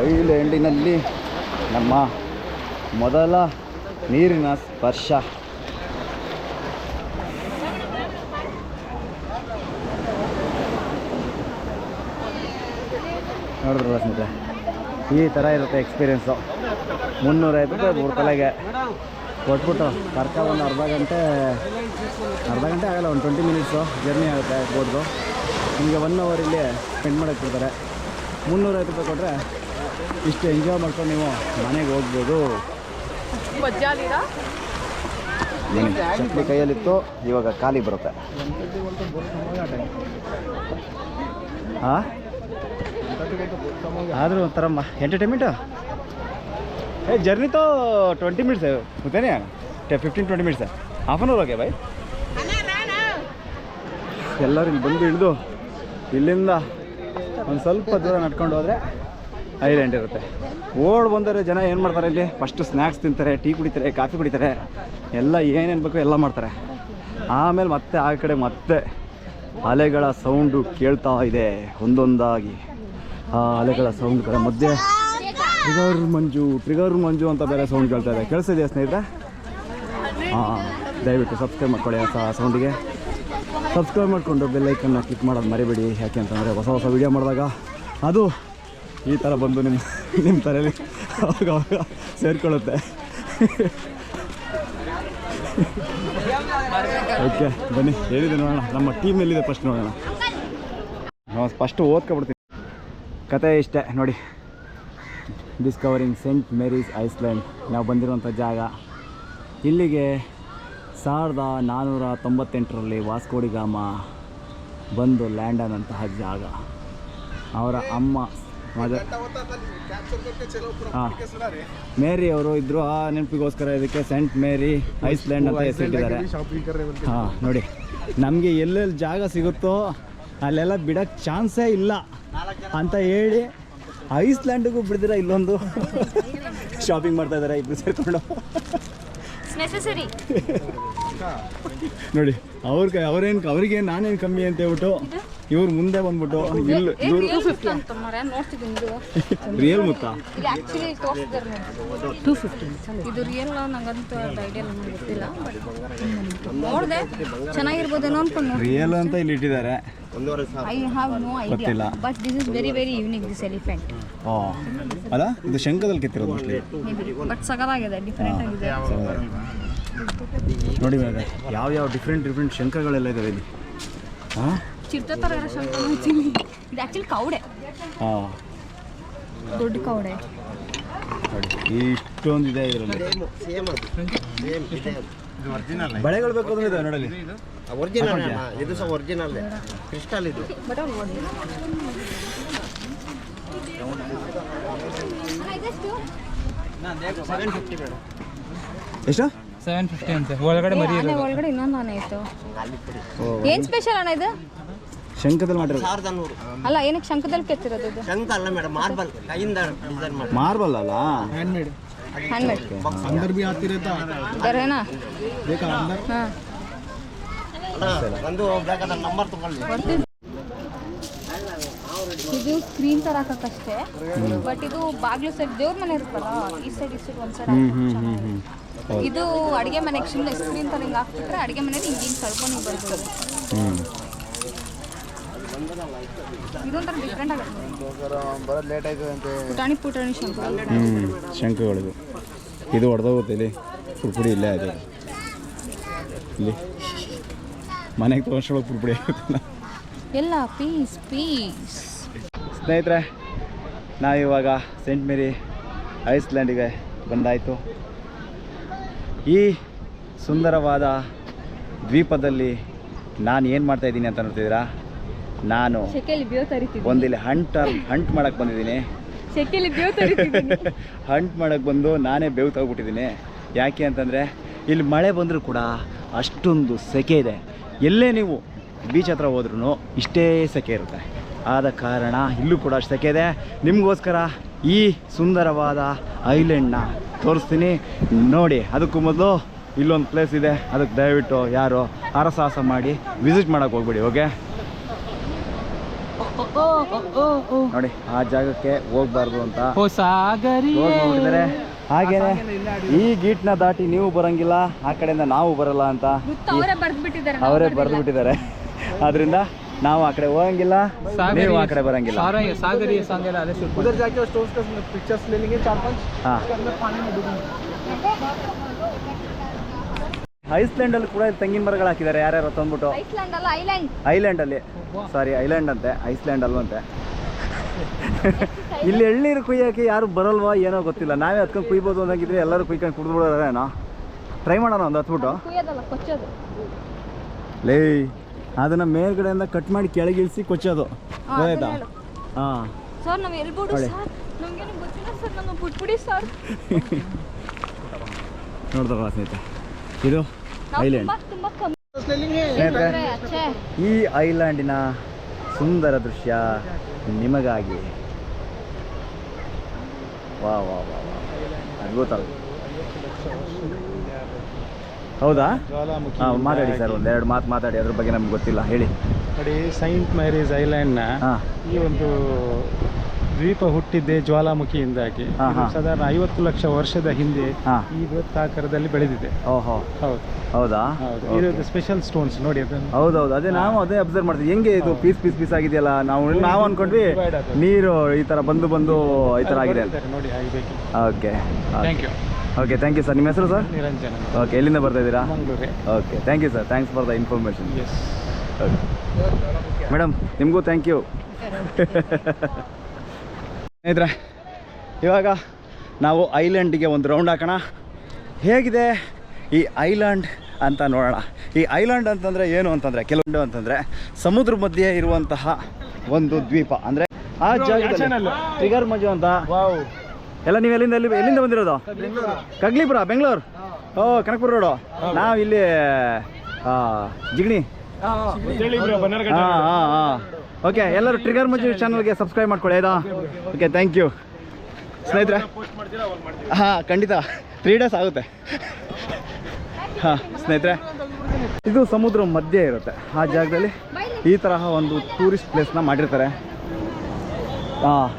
ಐಲ್ಯಾಂಡಿನಲ್ಲಿ ನಮ್ಮ ಮೊದಲ ನೀರಿನ ಸ್ಪರ್ಶ. ನೋಡಿದ್ರಲ್ಲ ಸ್ನೇಹಿತರೆ ಈ ಥರ ಇರುತ್ತೆ ಎಕ್ಸ್ಪೀರಿಯೆನ್ಸು ಮುನ್ನೂರೈವತ್ತು ರೂಪಾಯಿ ಮೂರು ತಲೆಗೆ. ಕೊಟ್ಬಿಟ್ಟು ಕರ್ಕ ಒಂದು ಅರ್ಧ ಗಂಟೆ ಅರ್ಧ ಗಂಟೆ ಆಗಲ್ಲ, ಒಂದು ಟ್ವೆಂಟಿ ಮಿನಿಟ್ಸು ಜರ್ನಿ ಆಗುತ್ತೆ ಬೋಟ್ದು ನಿಮಗೆ ಒನ್ ಅವರ್ ಇಲ್ಲಿ ಸ್ಪೆಂಡ್ ಮಾಡಕ್ಕೆ ಕೊಡ್ತಾರೆ ಮುನ್ನೂರೈವತ್ತು ರೂಪಾಯಿ ಕೊಟ್ಟರೆ ಇಷ್ಟು ಎಂಜಾಯ್ ಮಾಡ್ಕೊಂಡು ನೀವು ಮನೆಗೆ ಹೋಗ್ಬೋದು. ಚಟ್ನಿ ಕೈಯಲ್ಲಿತ್ತು ಇವಾಗ ಖಾಲಿ ಬರುತ್ತೆ. ಹಾಂ ಆದರೂ ಒಂಥರಮ್ಮ entertainment a journey to twenty minutes ಟೆ fifteen twenty minutes half an hour ಹೋಗಿ ಬೈ ಎಲ್ಲರೂ ಇಲ್ಲಿ ಬಂದು ಇಳಿದು ಇಲ್ಲಿಂದ ಒಂದು ಸ್ವಲ್ಪ ದೂರ ನಡ್ಕೊಂಡು ಹೋದರೆ ಐಲ್ಯಾಂಡ್ ಇರುತ್ತೆ. ಓಡ್ ಬಂದರೆ ಜನ ಏನು ಮಾಡ್ತಾರೆ ಇಲ್ಲಿ? ಫಸ್ಟು ಸ್ನ್ಯಾಕ್ಸ್ ತಿಂತಾರೆ, ಟೀ ಕುಡಿತಾರೆ, ಕಾಫಿ ಕುಡಿತಾರೆ. ಎಲ್ಲ ಏನೇನು ಬೇಕು ಎಲ್ಲ ಮಾಡ್ತಾರೆ. ಆಮೇಲೆ ಮತ್ತೆ ಆ ಕಡೆ ಮತ್ತೆ ಅಲೆಗಳ ಸೌಂಡು ಕೇಳ್ತಾ ಇದೆ ಒಂದೊಂದಾಗಿ. ಆ ಅಲೆಗಳ ಸೌಂಡ್ ಕಡೆ ಮಧ್ಯೆ ಟ್ರಿಗರ್ ಮಂಜು ಟ್ರಿಗರ್ ಮಂಜು ಅಂತ ಬೇರೆ ಸೌಂಡ್ ಕೇಳ್ತಾ ಇದೆ. ಕೇಳಿಸಿದೆಯಾ ಸ್ನೇಹಿತರೆ? ಹಾಂ ದಯವಿಟ್ಟು ಸಬ್ಸ್ಕ್ರೈಬ್ ಮಾಡ್ಕೊಳ್ಳಿ ಆ ಸೌಂಡಿಗೆ ಸಬ್ಸ್ಕ್ರೈಬ್ ಮಾಡಿಕೊಂಡು ಬೆಲ್ಲೈಕನ್ನ ಕ್ಲಿಕ್ ಮಾಡೋದು ಮರಿಬೇಡಿ. ಯಾಕೆ ಅಂತಂದರೆ ಹೊಸ ಹೊಸ ವೀಡಿಯೋ ಮಾಡಿದಾಗ ಅದು ಈ ಥರ ಬಂದು ನಿಮ್ಮ ನಿಮ್ಮ ತಲೆಯಲ್ಲಿ ಅವಾಗ ಅವಾಗ ಸೇರಿಕೊಳ್ಳುತ್ತೆ. ಓಕೆ ಬನ್ನಿ. ಹೇಳಿದೆ ನೋಡೋಣ. ನಮ್ಮ ಟೀಮ್ ಎಲ್ಲಿದೆ ಫಸ್ಟ್ ನೋಡೋಣ. ನಾವು ಫಸ್ಟು ಓದ್ಕೊಬಿಡ್ತೀನಿ ಕತೆ ಇಷ್ಟೇ, ನೋಡಿ. ಡಿಸ್ಕವರಿಂಗ್ ಸೆಂಟ್ ಮೇರೀಸ್ ಐಸ್ಲ್ಯಾಂಡ್ ನಾವು ಬಂದಿರುವಂಥ ಜಾಗ. ಇಲ್ಲಿಗೆ ಸಾವಿರದ ನಾನ್ನೂರ ತೊಂಬತ್ತೆಂಟರಲ್ಲಿ ವಾಸ್ಕೋಡಿಗಾಮ ಬಂದು ಲ್ಯಾಂಡ್ ಆದಂತಹ ಜಾಗ. ಅವರ ಅಮ್ಮ ಮದರ್ ಹಾಂ. ಮೇರಿ ಅವರು ಇದ್ದರು ಆ ನೆನಪಿಗೋಸ್ಕರ ಇದಕ್ಕೆ ಸೆಂಟ್ ಮೇರಿ ಐಸ್ಲ್ಯಾಂಡ್ ಅಂತ ಹೆಸರಿಟ್ಟಿದ್ದಾರೆ ಹಾಂ ನೋಡಿ. ನಮಗೆ ಎಲ್ಲೆಲ್ಲಿ ಜಾಗ ಸಿಗುತ್ತೋ ಅಲ್ಲೆಲ್ಲ ಬಿಡೋಕ್ಕೆ ಚಾನ್ಸೇ ಇಲ್ಲ ಅಂತ ಹೇಳಿ ಐಸ್ಲ್ಯಾಂಡಿಗೂ ಬಿಡ್ದಿರ ಇಲ್ಲೊಂದು? ಶಾಪಿಂಗ್ ಮಾಡ್ತಾ ಇದ್ದಾರೆ ಇಬ್ಬರು ಸೇರ್ಕೊಂಡು. ನೆಸೆಸರಿ ನೋಡಿ ಅವ್ರ ಕೈ ಅವ್ರೇನು ಅವ್ರಿಗೆ ನಾನೇನು ಕಮ್ಮಿ ಅಂತ ಹೇಳ್ಬಿಟ್ಟು ಇವ್ರ ಮುಂದೆ ಬಂದ್ಬಿಟ್ಟು ಇಲ್ಲ ರಿಯಲ್ ಮುತ್ತ ಟೂ ಫಿಫ್ಟಿ ಇದು. ರಿಯಲ್ ನಂಗಂತೂ ಅದು ಐಡಿಯಾ ನಮ್ಗೆ ಗೊತ್ತಿಲ್ಲ ಬಟ್ ನೋಡಿದೆ ಚೆನ್ನಾಗಿರ್ಬೋದೇನೋ ಅನ್ಕೊಂಡು. ನೋಡಿ ರಿಯಲ್ ಅಂತ ಇಲ್ಲಿ ಇಟ್ಟಿದ್ದಾರೆ. I have no idea. But this is very very unique this elephant ಅಲ್ಲ ಇದು ಶಂಕದಲ್ಲಿ ಕೆತ್ತಿರೋದು ಮೋಸ್ಟ್ಲಿ ಬಟ್ ಸಗದಾಗಿದೆ ಡಿಫರೆಂಟ್ ಆಗಿದೆ. ನೋಡಿ ಇವಾಗ ಯಾವ ಯಾವ ಡಿಫ್ರೆಂಟ್ ಡಿಫ್ರೆಂಟ್ ಶಂಕಗಳೆಲ್ಲ ಇದಾವೆ ಇಲ್ಲಿ. ಹಾಂ? ಇದು ಆ್ಯಕ್ಚುಲಿ ಕೌಡೆ ಹಾಂ. ದೊಡ್ಡ ಕೌಡೆ ನೋಡಿ ಇಷ್ಟೊಂದು ಇದೆ ಇದರಲ್ಲಿ. ಬಳೆಗಳು ಬೇಕು ಅಂದ್ರೆ ಇದಾವೆ ನೋಡಲಿ ಒರಿಜಿನಲ್ ಇದು ಸಹ ಒರಿಜಿನಲ್ ಕ್ರಿಸ್ಟಲ್ ಇದು. ಎಷ್ಟು? ಸೆವೆನ್ ಫಿಫ್ಟಿ ಅಂತೆ ಒಳಗಡೆ ಮರಿ ಆನೆ ಒಳಗಡೆ ಇನ್ನೊಂದು ಆನೆ ಇತ್ತು ಏನ್ ಸ್ಪೆಷಲ್ ಅಣ್ಣ ಇದು ಶಂಕದಲ್ಲಿ ಮಾಡಿರೋದು ಸಾವಿರದ ನೂರು ಅಲ್ಲ ಏನಕ್ಕೆ ಶಂಕದಲ್ಲಿ ಕೆತ್ತಿರೋದು ಇದು ಶಂಕ ಅಲ್ಲ ಮೇಡಮ್ ಮಾರ್ಬಲ್ ಕೈಯಿಂದ ಡಿಸೈನ್ ಮಾಡಿ ಮಾರ್ಬಲ್ ಅಲ್ಲ ಹ್ಯಾಂಡ್ಮೇಡ್ ಹ್ಯಾಂಡ್ಮೇಡ್ अंदर भी आती रहता ಬರೇನಾ देखा अंदर ಹಾಂ ಒಂದು ಬೇಕಾದ್ರೆ ನಂಬರ್ ತಗೊಳ್ಳಿ ಇದು ಸ್ಕ್ರೀನ್ ತರ ಹಾಕಕ್ಕಷ್ಟೇ ಬಟ್ ಇದು ಬಾಗ್ಲು ಸೈಡ್ ದೇವ್ರ ಮನೆ ಇರುತ್ತಲ್ಲ ಈ ಸೈಡ್ ಈ ಸೈಡ್ ಒಂದ್ ಸೈಡ್ ಹ್ಞೂ ಹ್ಞೂ ಹ್ಞೂ ಹ್ಞೂ ಹೌದು ಇದು ಅಡುಗೆ ಮನೆಗೆ ಸುಮ್ಮನೆ ಸ್ಕ್ರೀನ್ ತರ ಹಿಂಗೆ ಹಾಕ್ಬಿಟ್ರೆ ಅಡುಗೆ ಮನೇಲಿ ಹಿಂಗೆ ಹಿಂಗೆ ಕಳ್ಕೊಂಡು ಹಿಂಗೆ ಬರ್ತದೆ ಇದೊಂಥರ ಡಿಫ್ರೆಂಟ್ ಆಗುತ್ತೆ ಪುಟಾಣಿ ಪುಟಾಣಿ ಶಂಕು. ಹ್ಞೂ ಶಂಕಗಳಿದು. ಇದು ಹೊಡೆದೋಗುತ್ತೆ ಇಲ್ಲಿ. ಪುಡ್ಪುಡಿ ಇಲ್ಲೇ ಇದೆ. ಇಲ್ಲಿ. ಮನೆಗೆ ತೋರಿಸ್ಕೊಳ್ಳೋ ಪುಡ್ಪುಡಿ ಎಲ್ಲ ಪೀಸ್ ಪೀಸ್. ಸ್ನೇಹಿತರೆ ನಾವಿವಾಗ ಸೆಂಟ್ ಮೇರಿ ಐಸ್ಲ್ಯಾಂಡಿಗೆ ಬಂದಾಯಿತು. ಈ ಸುಂದರವಾದ ದ್ವೀಪದಲ್ಲಿ ನಾನು ಏನು ಮಾಡ್ತಾ ಇದ್ದೀನಿ ಅಂತ ನೋಡ್ತಿದ್ದೀರಾ? ನಾನು ಒಂದಿಲ್ಲಿ ಹಂಟ್ ಹಂಟ್ ಮಾಡಕ್ಕೆ ಬಂದಿದ್ದೀನಿ. ಹಂಟ್ ಮಾಡಕ್ಕೆ ಬಂದು ನಾನೇ ಬೇವು ತಗೊಬಿಟ್ಟಿದ್ದೀನಿ. ಯಾಕೆ ಅಂತಂದರೆ ಇಲ್ಲಿ ಮಳೆ ಬಂದರೂ ಕೂಡ ಅಷ್ಟೊಂದು ಸೆಕೆ ಇದೆ. ಎಲ್ಲೇ ನೀವು ಬೀಚ್ ಹತ್ರ ಹೋದ್ರೂ ಇಷ್ಟೇ ಸೆಕೆ ಇರುತ್ತೆ. ಆದ ಕಾರಣ ಇಲ್ಲೂ ಕೂಡ ಅಷ್ಟು ಸೆಕೆ ಇದೆ. ನಿಮಗೋಸ್ಕರ ಈ ಸುಂದರವಾದ ಐಲ್ಯಾಂಡ್ನ ತೋರಿಸ್ತೀನಿ. ನೋಡಿ ಅದಕ್ಕೂ ಮೊದಲು ಇಲ್ಲೊಂದು ಪ್ಲೇಸ್ ಇದೆ. ಅದಕ್ಕೆ ದಯವಿಟ್ಟು ಯಾರು ಹರಸಾಹಸ ಮಾಡಿ ವಿಸಿಟ್ ಮಾಡೋಕೆ ಹೋಗ್ಬಿಡಿ ಓಕೆ ನೋಡಿ ಆ ಜಾಗಕ್ಕೆ ಹೋಗ್ಬಾರ್ದು ಅಂತ. ಓ ಸಾಗರಿ. ರೋಡ್ ನೋಡಿದರೆ. ಹಾಗೇನೆ ಈ ಗೀಟ್ನ ದಾಟಿ ನೀವು ಬರಂಗಿಲ್ಲ ಆ ಕಡೆಯಿಂದ ನಾವು ಬರಲ್ಲ ಅಂತ ಅವರೇ ಬರ್ದ್ಬಿಟ್ಟಿದ್ದಾರೆ ಅವರೇ ಬರೆದು ಬಿಟ್ಟಿದ್ದಾರೆ ಆದ್ರಿಂದ ನಾವು ಆ ಕಡೆ ಹೋಗಂಗಿಲ್ಲ ನೀವು ಆ ಕಡೆ ಬರಂಗಿಲ್ಲ. ಐಸ್ಲ್ಯಾಂಡ್ ಅಲ್ಲಿ ಕೂಡ ತೆಂಗಿನ ಮರಗಳು ಹಾಕಿದ್ದಾರೆ ಯಾರ್ಯಾರು ತಂದ್ಬಿಟ್ಟು? ಐಲ್ಯಾಂಡ್. ಅಲ್ಲಿ ಸಾರಿ ಐಲ್ಯಾಂಡ್ ಅಂತೆ ಐಸ್ಲ್ಯಾಂಡ್ ಅಲ್ವಂತೆ ಇಲ್ಲಿ ಎಳ್ನೀರು ಕುಯ್ಯೋಕೆ ಯಾರು ಬರಲ್ವಾ ಏನೋ ಗೊತ್ತಿಲ್ಲ. ನಾವೇ ಹತ್ಕೊಂಡು ಕುಯ್ಬೋದು ಅಂದಾಗಿದ್ರೆ ಎಲ್ಲರೂ ಕುಯ್ಕೊಂಡು ಕುಡಿದ್ಬಿಡೋರೇನೋ? ಟ್ರೈ ಮಾಡೋಣ ಒಂದು ಹತ್ಬಿಟ್ಟು. ಲೇ ಅದನ್ನ ಮೇಲ್ಗಡೆಯಿಂದ ಕಟ್ ಮಾಡಿ ಕೆಳಗಿಳಿಸಿ ಕೊಚ್ಚೋದು. ಹಾ, ಗೊತ್ತಾಯ್ತಾ ಅದನ್ನ ಹಾಂ. ಸರ್ ನಾವು ಎಲ್ಬೋಡು ಸರ್? ನಮ್ಗೇನು ಗೊತ್ತಿಲ್ಲ ಸರ್ ನಮ್ಮ ಪುಟ್ಬಿಡಿ ಸರ್. ನೋಡ್ದಲ್ಲ ಸ್ನೇಹಿತರೆ ಇದು ಐಲ್ಯಾಂಡ್ ಈ ಐಲ್ಯಾಂಡಿನ ಸುಂದರ ದೃಶ್ಯ ನಿಮಗಾಗಿ. ವಾ ವಾ ವಾ ವಾ. ಅದ್ಭುತ. ಹೌದಾ? ಹಾಂ ಮಾತಾಡಿ ಸರ್ ಒಂದೆರಡು ಮಾತು ಮಾತಾಡಿ ಅದ್ರ ಬಗ್ಗೆ ನಮ್ಗೆ ಗೊತ್ತಿಲ್ಲ ಹೇಳಿ. ನೋಡಿ ಸೈಂಟ್ ಮ್ಯಾರೀಸ್ ಐಲ್ಯಾಂಡ್ ಹಾಂ. ಈ ಒಂದು ದ್ವೀಪ ಹುಟ್ಟಿದ್ದೆ ಜ್ವಾಲಾಮುಖಿಯಿಂದಾಗಿ. ಸಾಧಾರಣ ಐವತ್ತು ಲಕ್ಷ ವರ್ಷದ ಹಿಂದೆ. ಈ ವೃತ್ತಾಕಾರದಲ್ಲಿ ಬೆಳೆದಿದೆ. ಓಹೋ. ಹೌದು. ಹೌದಾ? ಹೌದು. ಇದು ಸ್ಪೆಷಲ್ ಸ್ಟೋನ್ಸ್ ನೋಡಿ ಅದನ್ನು. ಹೌದೌದು. ಅದೇ ನಾವು ಅದೇ ಅಬ್ಸರ್ವ್ ಮಾಡ್ತೀವಿ. ಹೆಂಗೆ ಇದು ಪೀಸ್ ಪೀಸ್ ಪೀಸ್ ಆಗಿದೆಯಲ್ಲ? ನಾವು ನಾವು ಅನ್ಕೊಂಡ್ವಿ ನೀರು ಈ ತರ ಬಂದು ಬಂದು ಈ ತರ ಆಗಿದೆ ಅಂತ. ನೋಡಿ ಆಗಬೇಕು okay thank you okay thank you sir ನಿಮ್ಮ ಹೆಸರು ಸರ್ ನಿರಂಜನ. ಓಕೆ ಎಲ್ಲಿಂದ ಬರ್ತಾ ಇದ್ದೀರಾ? Mangaluru. Okay thank you sir thanks for the information yes madam ನಿಮಗೂ ಥ್ಯಾಂಕ್ ಯು ಸ್ನೇಹಿತರೆ ಇವಾಗ ನಾವು ಐಲ್ಯಾಂಡಿಗೆ ಒಂದು ರೌಂಡ್ ಹಾಕೋಣ. ಹೇಗಿದೆ ಈ ಐಲ್ಯಾಂಡ್ ಅಂತ ನೋಡೋಣ. ಈ ಐಲ್ಯಾಂಡ್ ಅಂತಂದರೆ ಏನು ಅಂತಂದರೆ ಕೆಲವೊಂದು ಅಂತಂದರೆ ಸಮುದ್ರ ಮಧ್ಯೆ ಇರುವಂತಹ ಒಂದು ದ್ವೀಪ. ಅಂದರೆ ಆ ಜಾಗದಲ್ಲಿ ಟ್ರಿಗರ್ ಮಜು ಅಂತ ಎಲ್ಲ ನೀವು ಎಲ್ಲಿಂದ ಎಲ್ಲಿ ಎಲ್ಲಿಂದ ಬಂದಿರೋದು? ಕಗ್ಲಿಪುರ ಬೆಂಗಳೂರು? ಓ ಕನಕಪುರ ರೋಡು. ನಾವು ಇಲ್ಲಿ ಜಿಗಣಿ. ಹಾಂ ಹಾಂ ಹಾಂ ಓಕೆ ಎಲ್ಲರೂ ಟ್ರಿಗರ್ ಮಜು ಚಾನಲ್ಗೆ ಸಬ್ಸ್ಕ್ರೈಬ್ ಮಾಡ್ಕೊಳ್ಳಿ ಆಯ್ತಾ? ಓಕೆ ಥ್ಯಾಂಕ್ ಯು ಸ್ನೇಹಿತರೆ ಹಾಂ ಖಂಡಿತ. ತ್ರೀ ಡೇಸ್ ಆಗುತ್ತೆ. ಹಾಂ ಸ್ನೇಹಿತರೆ ಇದು ಸಮುದ್ರ ಮಧ್ಯೆ ಇರುತ್ತೆ. ಆ ಜಾಗದಲ್ಲಿ ಈ ತರಹ ಒಂದು ಟೂರಿಸ್ಟ್ ಪ್ಲೇಸ್ನ ಮಾಡಿರ್ತಾರೆ. ಹಾಂ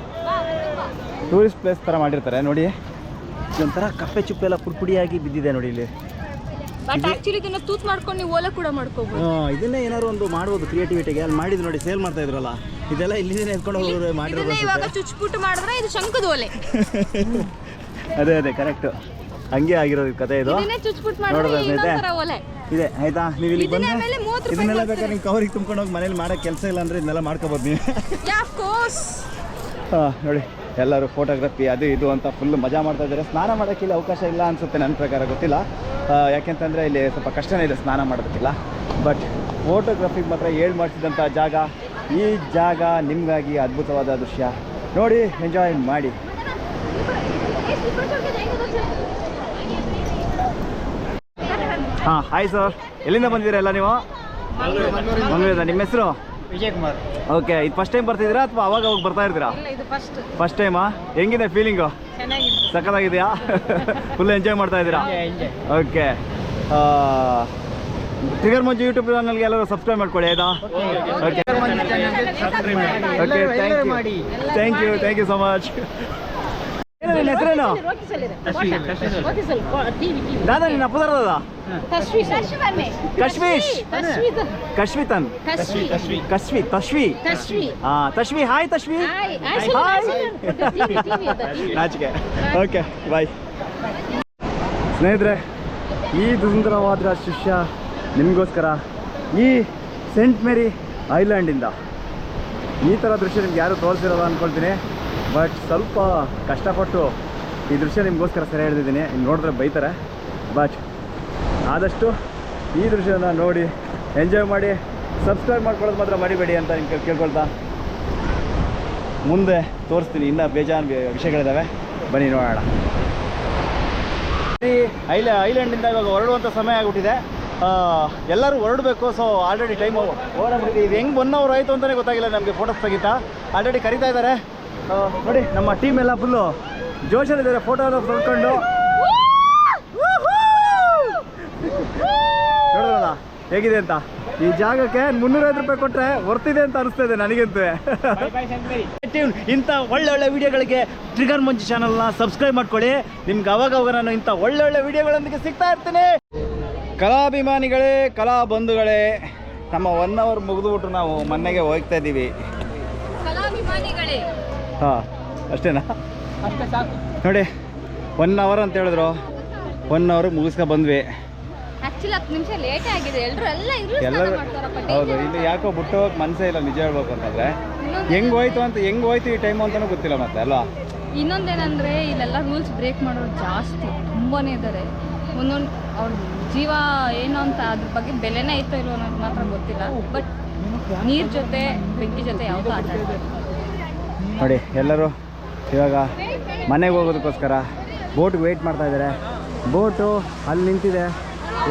ಟೂರಿಸ್ಟ್ ಪ್ಲೇಸ್ ಥರ ಮಾಡಿರ್ತಾರೆ ನೋಡಿ. ಒಂಥರ ಕಪ್ಪೆ ಚುಪ್ಪೆಲ್ಲ ಪುಡಿ ಪುಡಿಯಾಗಿ ಬಿದ್ದಿದೆ ನೋಡಿ ಇಲ್ಲಿ. ಬಟ್ ಆಕ್ಚುಲಿ ಇದನ್ನ ತೂತ್ ಮಾಡ್ಕೊಂಡು ನೀವು ಓಲೆ ಕೂಡ ಮಾಡ್ಕೋಬಹುದು ಇದನ್ನೇ ಏನಾದ್ರು ಒಂದು ಮಾಡ್ಬೋದು ಕ್ರಿಯೇಟಿವಿಟಿಗೆ ಅಲ್ಲಿ ಮಾಡಿದ್ದು ನೋಡಿ ಸೇಲ್ ಮಾಡ್ತಾ ಇದ್ರಲ್ಲ. ಇದೆಲ್ಲ ಇಲ್ಲಿಂದ ಎತ್ಕೊಂಡು ಹೋಗೋರು ಮಾಡಿರೋದು ಇವಾಗ. ಚುಚ್ಬಿಟ್ಟು ಮಾಡಿದ್ರೆ ಇದು ಶಂಕದ ಓಲೆ. ಅದೇ ಅದೇ ಕರೆಕ್ಟ್ ಹಂಗೆ ಆಗಿರೋದು ಕತೆ ಇದು. ನೋಡ್ದಾ ಇದೆ ಆಯ್ತಾ? ನೀವು ಇಲ್ಲಿ ಬಂದ್ರೆ ಇದನ್ನೆಲ್ಲ. ಬೇಕಾದ್ರೆ ನೀವು ಕವರಿಗೆ ತುಂಬ್ಕೊಂಡು ಹೋಗಿ ಮನೇಲಿ ಮಾಡೋ ಕೆಲಸ ಇಲ್ಲ ಅಂದ್ರೆ ಇದನ್ನೆಲ್ಲ ಮಾಡ್ಕೋಬೋದು ನೀವು. ಯಾ ಕೋರ್ಸ್ ಹಾಂ ನೋಡಿ. ಎಲ್ಲರೂ ಫೋಟೋಗ್ರಫಿ ಅದು ಇದು ಅಂತ ಫುಲ್ ಮಜಾ ಮಾಡ್ತಾ ಇದ್ದಾರೆ. ಸ್ನಾನ ಮಾಡೋಕ್ಕೆ ಇಲ್ಲಿ ಅವಕಾಶ ಇಲ್ಲ ಅನಿಸುತ್ತೆ ನನ್ನ ಪ್ರಕಾರ ಗೊತ್ತಿಲ್ಲ. ಯಾಕೆಂತಂದರೆ ಇಲ್ಲಿ ಸ್ವಲ್ಪ ಕಷ್ಟನೇ ಇದೆ ಸ್ನಾನ ಮಾಡೋದಕ್ಕಿಲ್ಲ. ಬಟ್ ಫೋಟೋಗ್ರಫಿಗೆ ಮಾತ್ರ ಏಳು ಮಾಡಿಸಿದಂಥ ಜಾಗ. ಈ ಜಾಗ ನಿಮಗಾಗಿ ಅದ್ಭುತವಾದ ದೃಶ್ಯ. ನೋಡಿ ಎಂಜಾಯ್ ಮಾಡಿ. ಹಾಂ ಹಾಯ್ ಸರ್ ಎಲ್ಲಿಂದ ಬಂದಿದ್ದೀರಾ ಎಲ್ಲ ನೀವು? ಮಂಗಳೂರಿಂದ. ನಿಮ್ಮ ಹೆಸರು? ವಿಜಯ್ ಕುಮಾರ್ ಓಕೆ ಇದು ಫಸ್ಟ್ ಟೈಮ್ ಬರ್ತಿದ್ದೀರಾ ಅಥವಾ ಅವಾಗ ಅವಾಗ ಬರ್ತಾ ಇರ್ತೀರಾ? ಇದು ಫಸ್ಟ್ ಫಸ್ಟ್ ಟೈಮಾ ಹೆಂಗಿದೆ ಫೀಲಿಂಗು ಚೆನ್ನಾಗಿದೆ. ಸಖತ್ತಾಗಿದೆಯಾ? ಫುಲ್ ಎಂಜಾಯ್ ಮಾಡ್ತಾ ಇದ್ದೀರಾ? ಓಕೆ ಟ್ರಿಗರ್ ಮಂಜು ಯೂಟ್ಯೂಬ್ ಚಾನಲ್ಗೆ ಎಲ್ಲರೂ ಸಬ್ಸ್ಕ್ರೈಬ್ ಮಾಡ್ಕೊಳ್ಳಿ ಆಯ್ತಾ? Okay okay thank you thank you so much ನಿನ್ನ ಹೆಸರೇನು? ದಾದಾ ನಿನ್ನ ಅಪ್ಪದಾರ ದಾದಾ ಕಶ್ಮೀಶ್. ಕಶ್ವಿತನ್. ಕಶ್ವಿ ತಶ್ವಿ. ಹಾ ತಶ್ವಿ ಹಾಯ್ ತಶ್ವಿ. ಹಾಯ್ ನಾಚಿಕೆ ಓಕೆ ಬಾಯ್. ಸ್ನೇಹಿತರೆ ಈ ಸುಂದರವಾದ ಶಿಷ್ಯ ನಿಮಗೋಸ್ಕರ ಈ ಸೆಂಟ್ ಮೇರಿ ಐಲ್ಯಾಂಡಿಂದ ಈ ಥರ ದೃಶ್ಯ ನಿಮ್ಗೆ ಯಾರು ತೋರಿಸಿರೋಲ್ಲ ಅಂದ್ಕೊಳ್ತೀನಿ ಬಟ್ ಸ್ವಲ್ಪ ಕಷ್ಟಪಟ್ಟು ಈ ದೃಶ್ಯ ನಿಮಗೋಸ್ಕರ ಸೆರೆ ಹಿಡಿದಿದ್ದೀನಿ. ನೋಡಿದ್ರೆ ಬೈತಾರೆ. ಬಟ್ ಆದಷ್ಟು ಈ ದೃಶ್ಯನ ನೋಡಿ ಎಂಜಾಯ್ ಮಾಡಿ ಸಬ್ಸ್ಕ್ರೈಬ್ ಮಾಡ್ಕೊಳ್ಳೋದು ಮಾತ್ರ ಮರಿಬೇಡಿ ಅಂತ ನಿಮ್ಗೆ ಕೇಳ್ಕೊಳ್ತಾ. ಮುಂದೆ ತೋರಿಸ್ತೀನಿ, ಇನ್ನೂ ಬೇಜಾನ್ ವಿಷಯಗಳಿದ್ದಾವೆ ಬನ್ನಿ ನೋಡೋಣ. ಈ ಐಲ ಐಲ್ಯಾಂಡಿಂದ ಇವಾಗ ಹೊರಡುವಂಥ ಸಮಯ ಆಗಿಬಿಟ್ಟಿದೆ. ಎಲ್ಲರೂ ಹೊರಡಬೇಕು ಸೊ ಆಲ್ರೆಡಿ ಟೈಮ್ ಓವರಾಗ್ಬಿಟ್ಟಿದೆ ಇದು ಹೆಂಗೆ ಒನ್ ಅವರ್ ಆಯಿತು ಅಂತಲೇ ಗೊತ್ತಾಗಿಲ್ಲ ನಮಗೆ ಫೋಟೋಸ್ ತೆಗಿತಾ. ಆಲ್ರೆಡಿ ಕರಿತಾ ಇದ್ದಾರೆ ನೋಡಿ ನಮ್ಮ ಟೀಮ್ ಎಲ್ಲ ಫುಲ್ಲು ಜೋಶಲ್ಲಿದ್ದಾರೆ ಫೋಟೋ ಎಲ್ಲ ತೊಳ್ಕೊಂಡು. ನೋಡಿದ್ರಲ್ಲ ಹೇಗಿದೆ ಅಂತ? ಈ ಜಾಗಕ್ಕೆ ಮುನ್ನೂರೈವತ್ತು ರೂಪಾಯಿ ಕೊಟ್ಟರೆ ವರ್ತಿದೆ ಅಂತ ಅನಿಸ್ತದೆ ನನಗಂತೂ. ಇಂಥ ಒಳ್ಳೊಳ್ಳೆ ವಿಡಿಯೋಗಳಿಗೆ ಟ್ರಿಗರ್ ಮಂಚು ಚಾನಲ್ನ ಸಬ್ಸ್ಕ್ರೈಬ್ ಮಾಡ್ಕೊಳ್ಳಿ. ನಿಮ್ಗೆ ಅವಾಗ ಅವಾಗ ನಾನು ಇಂಥ ಒಳ್ಳೊಳ್ಳೆ ವಿಡಿಯೋಗಳೊಂದಿಗೆ ಸಿಗ್ತಾ ಇರ್ತೀನಿ. ಕಲಾಭಿಮಾನಿಗಳೇ ಕಲಾ ಬಂಧುಗಳೇ ನಮ್ಮ ಒನ್ ಅವರ್ ಮುಗಿದ್ಬಿಟ್ರು ನಾವು ಮೊನ್ನೆಗೆ ಹೋಗ್ತಾ ಇದ್ದೀವಿ ಕಲಾಭಿಮಾನಿಗಳೇ. ಹಾಂ ಅಷ್ಟೇನಾ? ಅಷ್ಟೇ ಸಾಕು ನೋಡಿ ಒನ್ ಅವರ್ ಅಂತ ಹೇಳಿದ್ರು. ಒನ್ ಅವರ್ ಮುಗಿಸ್ಕೊ ಬಂದ್ವಿ. ಹೌದು ಇಲ್ಲಿ ಯಾಕೋ ಬಿಟ್ಟು ಹೋಗಕ್ಕೆ ಮನಸ್ಸೇ ಇಲ್ಲ ನಿಜ ಹೇಳ್ಬೇಕು ಅಂತಂದ್ರೆ. ಹೆಂಗ್ ಹೋಯ್ತು ಅಂತ ಹೆಂಗ್ ಹೋಯ್ತು ಈ ಟೈಮು ಅಂತಾನೂ ಗೊತ್ತಿಲ್ಲ ಮತ್ತೆ ಅಲ್ವಾ? ಇನ್ನೊಂದೇನಂದ್ರೆ ಇಲ್ಲೆಲ್ಲ ರೂಲ್ಸ್ ಬ್ರೇಕ್ ಮಾಡೋರು ಜಾಸ್ತಿ. ತುಂಬಾನೇ ಇದ್ದಾರೆ ಒಂದೊಂದು ಅವ್ರ ಜೀವ ಏನು ಅಂತ ಅದ್ರ ಬಗ್ಗೆ ಬೆಲೆನೇ ಇತ್ತೋ ಇಲ್ವೋ ಅನ್ನೋದು ಮಾತ್ರ ಗೊತ್ತಿಲ್ಲ. ಬಟ್ ನೀರ್ ಜೊತೆ ಬೆಂಕಿ ಜೊತೆ ಯಾವುದೂ ಆಟ. ನೋಡಿ, ಎಲ್ಲರೂ ಇವಾಗ ಮನೆಗೆ ಹೋಗೋದಕ್ಕೋಸ್ಕರ ಬೋಟ್ಗೆ ವೆಯ್ಟ್ ಮಾಡ್ತಾ ಇದ್ದಾರೆ. ಬೋಟು ಅಲ್ಲಿ ನಿಂತಿದೆ.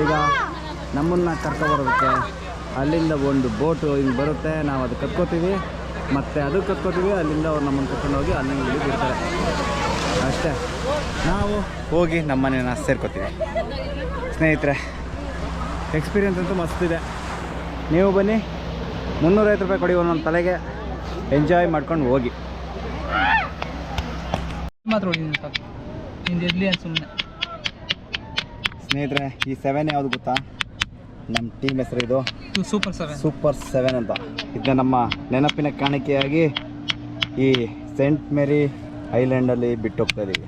ಈಗ ನಮ್ಮನ್ನು ಕರ್ಕೊಬರೋದಕ್ಕೆ ಅಲ್ಲಿಂದ ಒಂದು ಬೋಟು ಹಿಂಗೆ ಬರುತ್ತೆ. ನಾವು ಅದು ಕತ್ಕೋತೀವಿ. ಮತ್ತು ಅದು ಕತ್ಕೋತೀವಿ, ಅಲ್ಲಿಂದ ಅವ್ರು ನಮ್ಮನ್ನು ಕರ್ಕೊಂಡು ಹೋಗಿ ಅಲ್ಲಿಂದ ಬಿಡ್ತಾರೆ. ಅಷ್ಟೇ. ನಾವು ಹೋಗಿ ನಮ್ಮ ಮನೇನ ಸೇರ್ಕೋತೀವಿ. ಸ್ನೇಹಿತರೆ ಎಕ್ಸ್ಪೀರಿಯನ್ಸ್ ಅಂತೂ ಮಸ್ತಿದೆ ನೀವು ಬನ್ನಿ. ಮುನ್ನೂರೈವತ್ತು ರೂಪಾಯಿ ಕೊಡಿ ಒಂದೊಂದು ತಲೆಗೆ. ಎಂಜಾಯ್ ಮಾಡ್ಕೊಂಡು ಹೋಗಿ. ಮಾತ್ರ ಹೊಡಿದೀನಿ ಸಾಕು ನಿಂದು ಇರಲಿ ಅಂತ ಸುಮ್ಮನೆ ಸ್ನೇಹಿತರೆ ಈ ಸೆವೆನ್ ಯಾವುದು ಗೊತ್ತಾ? ನಮ್ಮ ಟೀಮ್ ಹೆಸರು ಇದು ಸೂಪರ್ ಸೆವೆನ್ ಸೂಪರ್ ಸೆವೆನ್ ಅಂತ. ಇದನ್ನ ನಮ್ಮ ನೆನಪಿನ ಕಾಣಿಕೆಯಾಗಿ ಈ ಸೆಂಟ್ ಮೇರಿ ಐಲ್ಯಾಂಡಲ್ಲಿ ಬಿಟ್ಟು ಹೋಗ್ತಾ ಇದೀವಿ.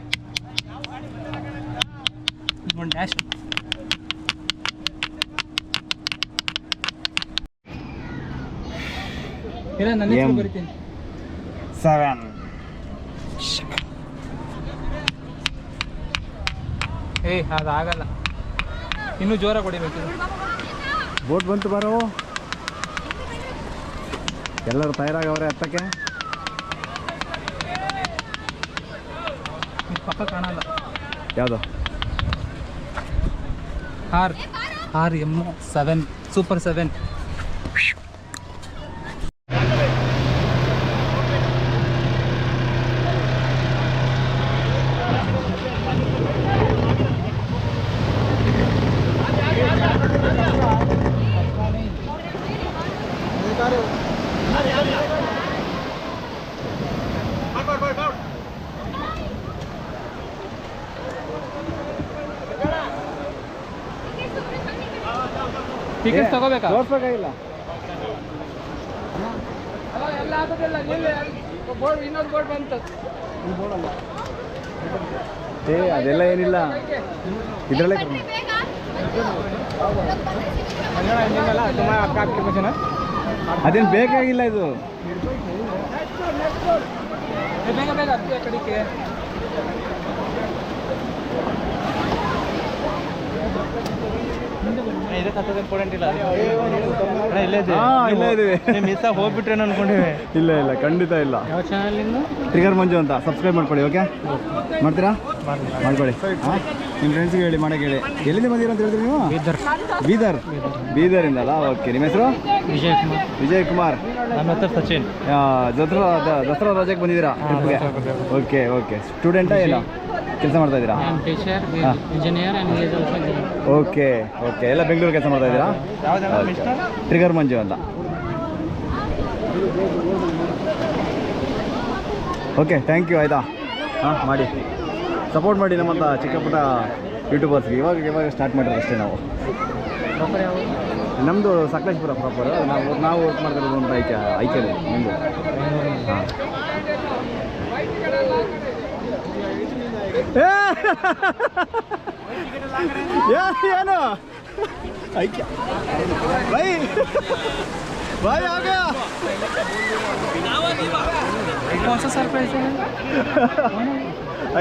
ಒಂದು ಡ್ಯಾಶ್ ಇಲ್ಲ ನನ್ನ ಹೆಸರು ಏಮ್. ಬರಿತೀನಿ. ಸೆವೆನ್ ಏಯ್ ಅದು ಆಗಲ್ಲ ಇನ್ನೂ ಜೋರ ಕೊಡಿಬೇಕು. ಬೋಟ್ ಬಂತು ಬರೋ. ಎಲ್ಲರೂ ತಯಾರಾಗವ್ರೆ ಹತ್ತಕ್ಕೆ. ಪಕ್ಕ ಕಾಣಲ್ಲ. ಯಾವುದು? R. R M seven super seven. Tickets ತಗೋಬೇಕಾ? ತೋರ್ಸ್ಬೇಕಾಗಿಲ್ಲ ಎಲ್ಲ ಆಗೋದಿಲ್ಲ ಬೋರ್ಡ್ ಇನ್ನೊಂದು ಬೋರ್ಡ್ ಬಂತು. ಏ ಅದೆಲ್ಲ ಏನಿಲ್ಲ. ಇದರಲ್ಲೇ ಅದೇನು ಬೇಕಾಗಿಲ್ಲ ಇದು? ಬೇಗ ಬೇಗ ಕಡೆಗೆ ಹಾಂ ಇಲ್ಲ ಇದೀವಿ ಮಿಸ್ ಆಗಿ ಹೋಗ್ಬಿಟ್ರೆ ಅನ್ಕೊಂಡಿವಿ ಇಲ್ಲ ಇಲ್ಲ ಖಂಡಿತ ಇಲ್ಲ. ಯಾವ ಚಾನಲಿಂದ ಟ್ರಿಗರ್ ಮಂಜು ಅಂತ. ಸಬ್ಸ್ಕ್ರೈಬ್ ಮಾಡ್ಕೊಳ್ಳಿ ಓಕೆ ಮಾಡ್ತೀರಾ? ಮಾಡ್ಕೊಳ್ಳಿ. ಹಾಂ? ನಿಮ್ಮ ಫ್ರೆಂಡ್ಸ್ಗೆ ಹೇಳಿ ಮಾಡಕ್ಕೆ ಹೇಳಿ. ಎಲ್ಲಿಂದ ಬಂದಿರ ಅಂತ ಹೇಳಿದ್ರಿ ನೀವು? ಬೀದರ್. ಬೀದರ್? ಬೀದರಿಂದ ಅಲ್ಲ ಓಕೆ ನಿಮ್ಮ ಹೆಸರು? ವಿಜಯ್ ಕುಮಾರ್. ವಿಜಯ್ ಕುಮಾರ್. ನಮ್ಮ ಹೆಸರು ಸಚಿನ್. ಆ, ದಸರಾ ದ- ದಸರಾ ರಜೆಗೆ ಬಂದಿದ್ದೀರಾ? ಟ್ರಿಪ್ಗೆ ಓಕೆ ಓಕೆ ಸ್ಟೂಡೆಂಟಾ ಏನು? ಕೆಲಸ ಮಾಡ್ತಾ ಇದ್ದೀರಾ? Okay okay. ಎಲ್ಲ ಬೆಂಗಳೂರು ಕೆಲಸ ಮಾಡ್ತಾ ಇದ್ದೀರಾ? ಟ್ರಿಗರ್ ಮಂಜು ಅಂತ. ಓಕೆ ಥ್ಯಾಂಕ್ ಯು ಆಯಿತಾ? ಹಾಂ ಮಾಡಿ. ಸಪೋರ್ಟ್ ಮಾಡಿ ನಮ್ಮಂತ ಚಿಕ್ಕ ಪುಟ್ಟ ಯೂಟ್ಯೂಬರ್ಸ್ಗೆ ಇವಾಗ ಇವಾಗ ಸ್ಟಾರ್ಟ್ ಮಾಡಿರೋ ಅಷ್ಟೇ ನಾವು. ನಮ್ಮದು ಸಕಲೇಶ್ಪುರ ಪ್ರಾಪರ್ ನಾವು ನಾವು ವರ್ಕ್ ಮಾಡ್ತಿರೋದು ಒಂದು ಐಕೆ ಐಕೆಲಿ ನಿಮ್ಮದು ಹಾಂ. ಏನು ಐಕ್ಯ ಬೈ ಬಾಯ್ ಆಗ कौन सा सरप्राइज है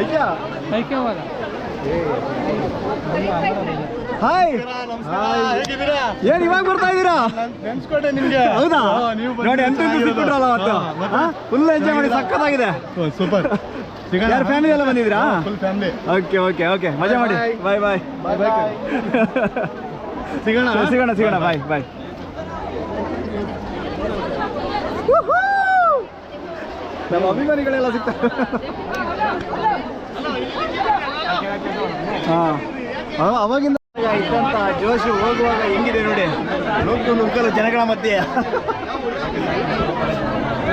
ಐಕ್ಯ है क्या वाला ಹಾಯ್ ಏನ್ ಇವಾಗ ಬರ್ತಾ ಇದ್ದೀರಾ ನೆನ್ಸ್ಕೊಂಡೆ ನಿಮ್ಗೆ ಹೌದಾ ನೋಡಿ ಅಂತ ಸಿಕ್ಬಿಟ್ರಲ್ಲ ಅವತ್ತು ಫುಲ್ ಎಂಜಾಯ್ ಮಾಡಿ ಸಖತ್ತಾಗಿದೆ ಸೂಪರ್ ಯಾರು ಫ್ಯಾಮಿಲಿ ಎಲ್ಲ ಬಂದಿದ್ದೀರಾ? ಫ್ಯಾಮಿಲಿ ಓಕೆ ಓಕೆ ಓಕೆ ಮಜಾ ಮಾಡಿ. ಬಾಯ್ ಬಾಯ್ ಬಾಯ್ ಬಾಯ್ ಸಿಗೋಣ? ಸಿಗೋಣ ಸಿಗೋಣ ಬಾಯ್ ಬಾಯ್ ನಮ್ಮ ಅಭಿಮಾನಿಗಳೆಲ್ಲ ಸಿಗ್ತಾರೆ. ಹಾಂ. ಅವಾಗಿಂದ ಇದ್ದಂತ ಜೋಶು ಹೋಗುವಾಗ ಹೆಂಗಿದೆ ನೋಡಿ? ನುಗ್ಗು ನುಗ್ಗಲು ಜನಗಳ ಮಧ್ಯೆ.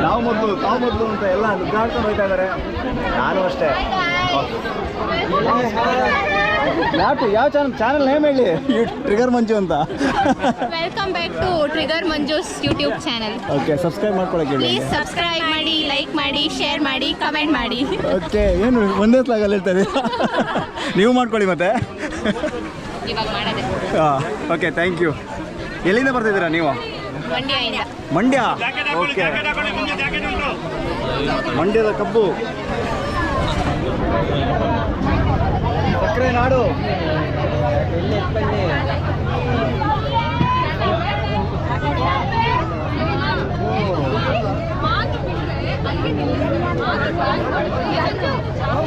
ನಾವು ಮೊದಲು ತಾವು ಮೊದಲು ಅಂತ ಎಲ್ಲ ನುಗ್ಗಾಡ್ಕೊಂಡು ಹೋಗ್ತಾ ಇದ್ದಾರೆ ನಾನು ಅಷ್ಟೇ. ಯಾಕೆ ಯಾವ ಚಾನಲ್ ಚಾನಲ್ ನೇಮ್ ಹೇಳಿ? ಟ್ರಿಗರ್ ಮಂಜು ಅಂತ. Welcome back to Trigger Manju's YouTube channel okay subscribe ಮಾಡ್ಕೊಳಕ್ಕೆ ಹೇಳಿ. ಪ್ಲೀಸ್ ಸಬ್ಸ್ಕ್ರೈಬ್ ಮಾಡಿ ಲೈಕ್ ಮಾಡಿ ಶೇರ್ ಮಾಡಿ ಕಮೆಂಟ್ ಮಾಡಿ. ಓಕೆ ಏನು ಒಂದೇ ಸ್ಲಾಗಲ್ಲಿ ಅಲ್ಲಿ ಇರ್ತದೆ ನೀವು ಮಾಡ್ಕೊಳ್ಳಿ ಮತ್ತೆ. ಇವಾಗ ಮಾಡೋದೆ. ಹಾಂ ಓಕೆ ಥ್ಯಾಂಕ್ ಯು ಎಲ್ಲಿಂದ ಬರ್ತಿದ್ದೀರಾ ನೀವು? ಮಂಡ್ಯ ಓಕೆ ಮಂಡ್ಯದ ಕಬ್ಬು. ಸಕ್ಕರೆ ನಾಡು.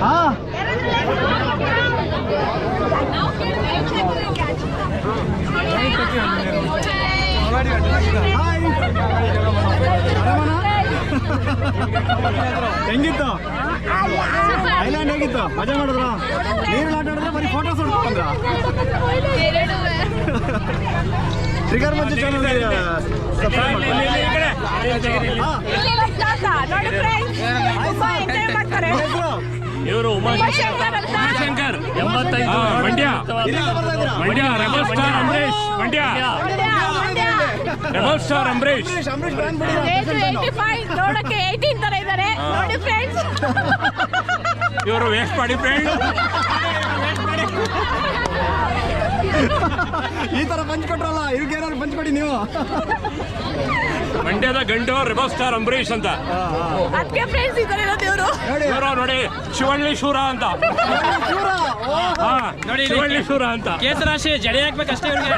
ಹಾ. ಹೆಂಗಿತ್ತು? ಐಲ್ಯಾಂಡ್ ಹೇಗಿತ್ತು? ಮಜಾ ಮಾಡಿದ್ರ? ನೀರು ಆಟ ಆಡಿದ್ರೆ ಬರೀ photos Trigger Manju channel subscribe ಇವರು ಉಮಾಶಂಕರ್ ಎಂಬತ್ತೈದು. Mandya. Mandya. Rebel star Ambareesh Mandya. Star Ambareesh Ambareesh ನೋಡಕ್ಕೆ ಏಯ್ಟೀನ್ ತರ ಇದ್ದಾರೆ ನೋಡಿ ಫ್ರೆಂಡ್ಸ್ ಇವರು ವೇಸ್ಟ್ ಮಾಡಿ ಫ್ರೆಂಡ್ ಈ ತರ ಪಂಚ್ ಕೊಟ್ರಲ್ಲ ಇವ್ರಿಗೆ ಏನಾದ್ರು ಪಂಚ್ ಕೊಡಿ ನೀವು. ಮಂಡ್ಯದ ಗಂಡು ರೆಬಲ್ ಸ್ಟಾರ್ ಅಂಬರೀಶ್ ಅಂತ. ಅದಕ್ಕೆ ಫ್ರೆಂಡ್ಸ್ ಇದ್ದಾರೆ ನೋಡಿ. ಇವರು ನೋಡಿ ಶಿವಳ್ಳಿ ಶೂರ ಅಂತ. ಹಾ ಶಿವಳ್ಳಿ ಶೂರ ಅಂತ. ಕೇಸರಾಶಿ ಜಡೆ ಹಾಕ್ಬೇಕಷ್ಟೇ ಇವ್ರಿಗೆ.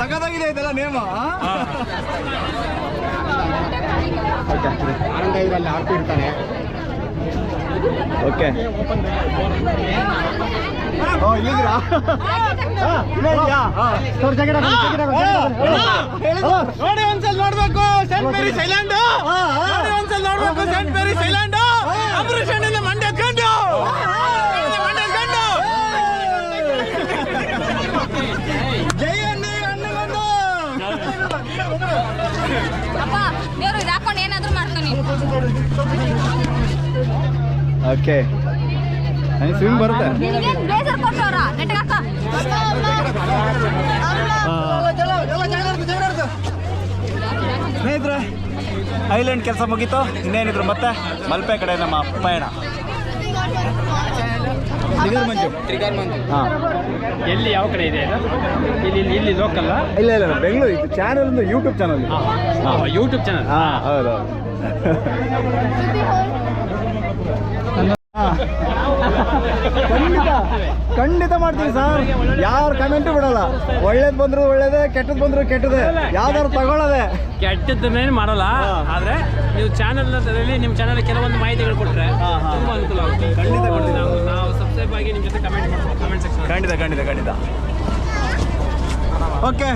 ಸಖತ್ತಾಗಿದೆ ಇದೆಲ್ಲ ನೇಮ ಆನಂದ ಇದರಲ್ಲಿ ಇಲ್ಲಿದ್ದೀರಾ ಹಾಕೊಳ್ಳಿ. ನೋಡಿ ಒಂದ್ಸಲ ನೋಡ್ಬೇಕು ಸೆಂಟ್ ಮೇರಿ ಹಾ. ನೋಡಿ ಒಂದ್ಸಲ ನೋಡ್ಬೇಕು ಸೆಂಟ್ ಮೇರಿ ಸೈಲ್ಯಾಂಡ್ ಅಂಬರೀಷ್ ಇಂದ ಮಂಡ್ಯ ಗಂಡು ಜೈ ಅಣ್ಣಗೊಂದು ಅಪ್ಪ ದೇವ್ರು ಇದು ಹಾಕೊಂಡು ಏನಾದರೂ ಮಾಡ್ತಾನೆ. ಓಕೆ. ನನಗೆ ಸ್ವಿಮ್ ಬರುತ್ತೆ. ಸ್ನೇಹಿತರೆ ಐಲ್ಯಾಂಡ್ ಕೆಲಸ ಮುಗೀತು. ಇನ್ನೇನಿದ್ರು ಮತ್ತೆ ಮಲ್ಪೆ ಕಡೆ ನಮ್ಮ ಪಯಣ ತ್ರಿಗರ್ ಮಂಜು. ತ್ರಿಗರ್ ಮಂಜು. ಹಾಂ. ಎಲ್ಲಿ ಯಾವ ಕಡೆ ಇದೆ ಇದು? ಇಲ್ಲಿ ಇಲ್ಲಿ ಇಲ್ಲಿ ಲೋಕಲ್ ಇಲ್ಲ ಇಲ್ಲ ಇಲ್ಲ ಬೆಂಗಳೂರು. ಇದು ಚಾನಲ್ ಒಂದು ಯೂಟ್ಯೂಬ್ ಚಾನಲ್ ಯೂಟ್ಯೂಬ್ ಚಾನಲ್ ಹಾಂ ಹೌದು ಖಂಡಿತ ಖಂಡಿತ ಮಾಡ್ತೀವಿ ಸರ್. ಯಾರು ಕಮೆಂಟು ಬಿಡಲ್ಲ. ಒಳ್ಳೇದು ಬಂದ್ರು ಒಳ್ಳೇದೇ ಕೆಟ್ಟದ್ ಬಂದ್ರು ಕೆಟ್ಟದೇ. ಯಾವ್ದಾದ್ರು ತಗೊಳ್ಳೋದೆ. ಕೆಟ್ಟದ್ದನ್ನೇನು ಮಾಡಲ್ಲ. ಆದ್ರೆ ನೀವು ಚಾನಲ್ ನಿಮ್ಮ ಚಾನಲ್ ಕೆಲವೊಂದು ಮಾಹಿತಿಗಳು ಹಾ. ತುಂಬಾ ಅನುಕೂಲ ಆಗುತ್ತೆ. ಖಂಡಿತ, ಖಂಡಿತ. ನಾವು ನಾವು ಸಬ್ಸ್ಕ್ರೈಬ್ ಆಗಿ ನಿಮ್ಮ ಜೊತೆ ಕಮೆಂಟ್ ಮಾಡ್ಬೋದು ಕಮೆಂಟ್ ಸೆಕ್ಷನ್ ಖಂಡಿತ ಖಂಡಿತ ಖಂಡಿತ. ಓಕೆ.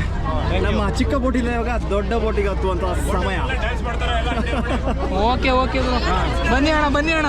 ನಮ್ಮ ಚಿಕ್ಕ ಬೋಟಿಂದ ಇವಾಗ ದೊಡ್ಡ ಬೋಟಿಗೆ ಹತ್ತುವಂತ ಸಮಯ. ಓಕೆ ಓಕೆ ಬನ್ನಿ ಅಣ್ಣ ಬನ್ನಿ ಅಣ್ಣ.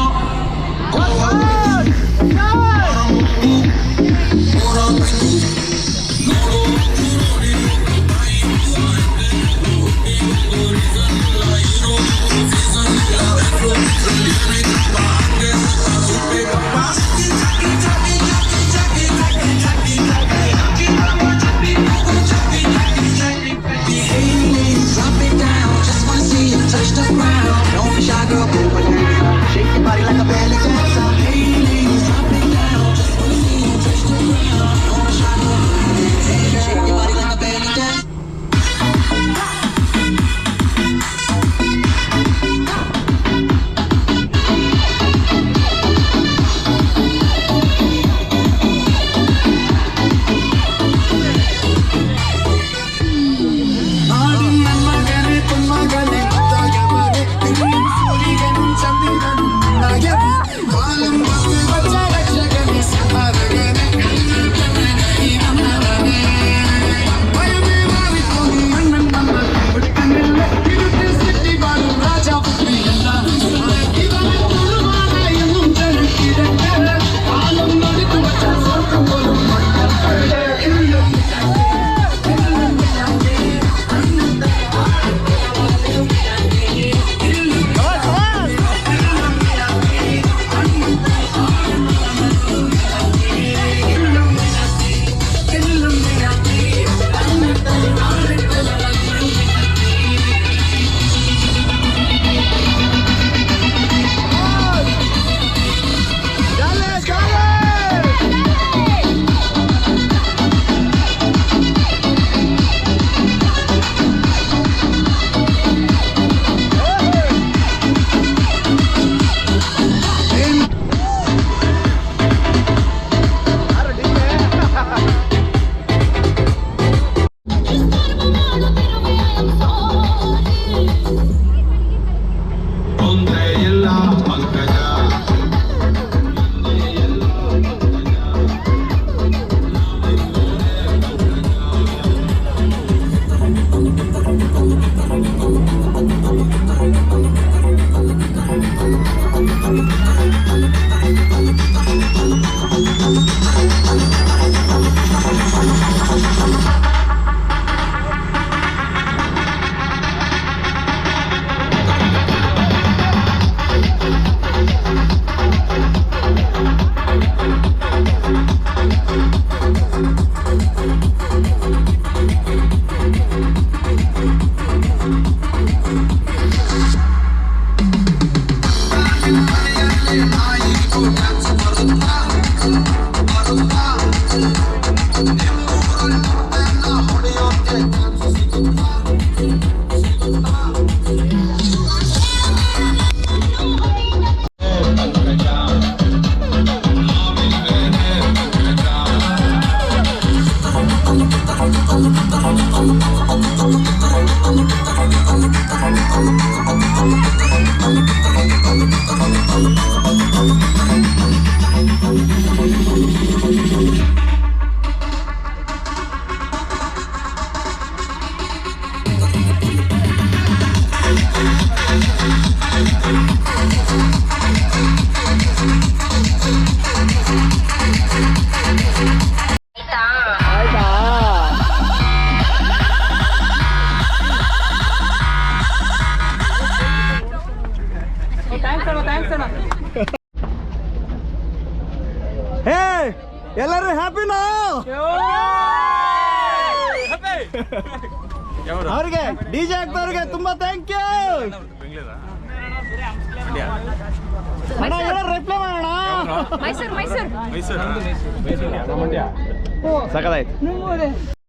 ಅವ್ರಿಗೆ ಡಿ ಜೆ ಹಾಕ್ದವ್ರಿಗೆ ತುಂಬಾ ಥ್ಯಾಂಕ್ ಯು ಅಣ್ಣ ರಿಪ್ಲೈ ಮಾಡೋಣ? ಮೈಸೂರು ಮೈಸೂರು. ಸಕದಾಯ್ತು